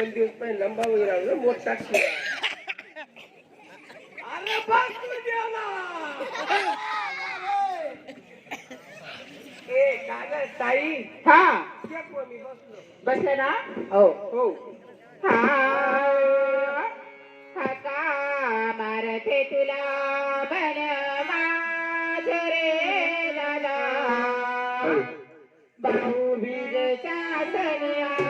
ಒಂದು ದಿವಸ ಪೈ ನಂಬ ಹೋಗಿರೋ ಮೂರ್ ಸಾಕ್ಷಿ ए ताई हा. शेपो बसले. ना? हो. हो. हा. हका मारते तुला मन माझरे लाला भाऊ बीज चासनिया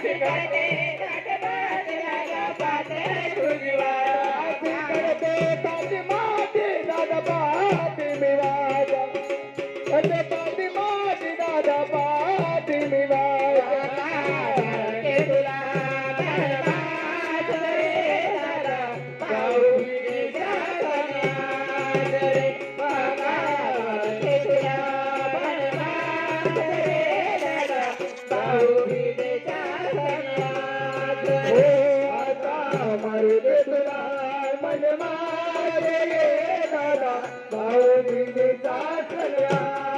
Thank you. Dar di di ta chaya.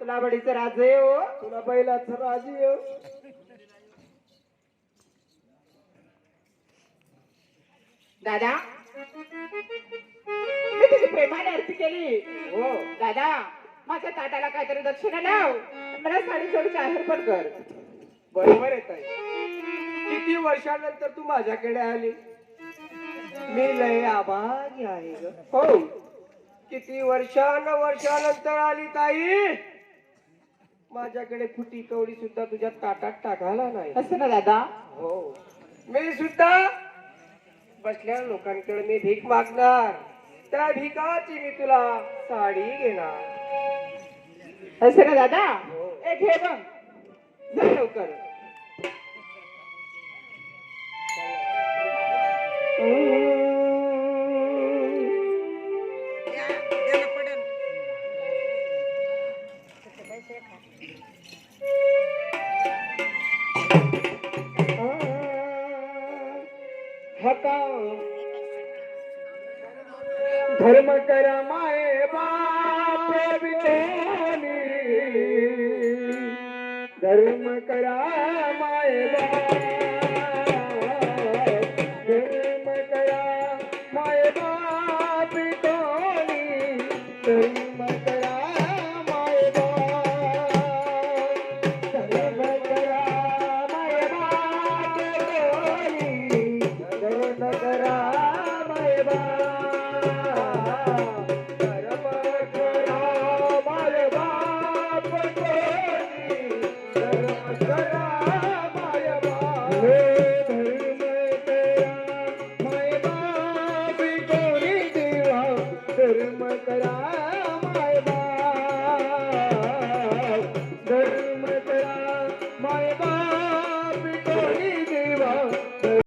तुला बडीचं राज येऊ हो. तुला हो. दादा. मी तुझी प्रेमाने आरती केली. हो. दादा माझ्या ताटाला काहीतरी दक्षिणा लाव. मला साडी सोडून आहेर पण कर. बरोबर येत आहे वर्षानंतर तू माझ्याकडे आली. मी लय आभारी आहे ग. हो. किती वर्षान वर्षानंतर आली ताई. माझ्याकडे फुटी कवडी सुद्धा तुझ्या ताटात टाकायला नाही. असं ना दादा? हो. मी सुद्धा बसल्या लोकांकडे मी भीक मागणार. त्या भिकाची मी तुला साडी घेणार. असं ना दादा? ए घे मग जा लवकर. धर्म करा माय बाप विनोनी धर्म करा माये बाप Amen.